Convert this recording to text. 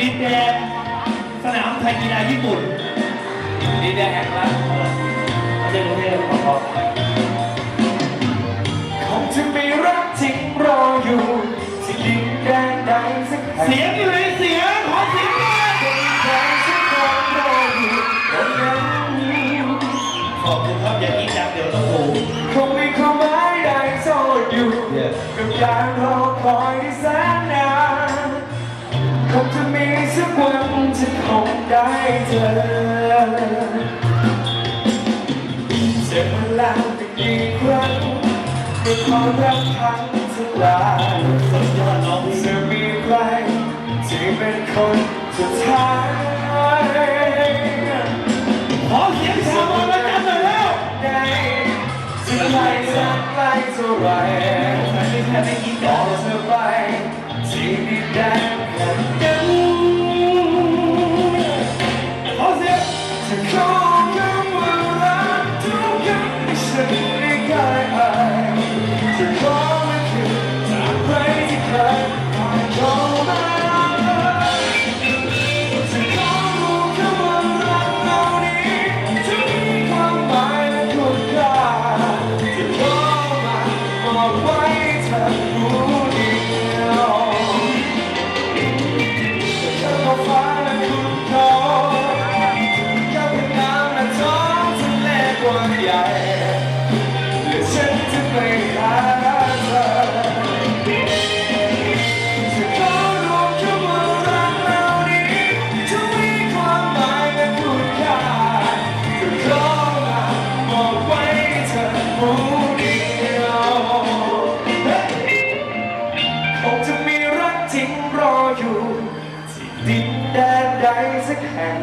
ดินแดนสนามไทยกีฬาญี่ปุ่นดินแดนแห่งรักไม่ใช่กรุงเทพขอคงจะมีรักจริงรออยู่ที่ดินแดนใดสักแห่งเสียงอยู่ในเสียงขอเสียงหน่ยดินแดนสักคนรออยู่คนงนั้นนี้ขอบคุณครับอย่างนี้จังเดี๋ยวต้องโผล่คงไมีความมาได้ซ่อนอยู่กับการรอคอยที่แสนนานคงจะมี สักวันจะคงได้เจอเจ็บมาแล้วจะกี่ครั้งเมื่อความรักพังทลายสุดยอดน้องจะมีใครที่เป็นคนสุดท้ายขอเสียงชาวบางระจันหน่อยแล้วได้จะไกลสักไกลเท่าไรฉันไม่แค่ไม่กินบกัอกเธอ บอกไว้เธอรู้เดียวจะเธอก็ฟ้าและคุณขอแค่เป็นน้ำและท้องทะเลกว้างใหญ่และฉันินแดนใดสักแห่ง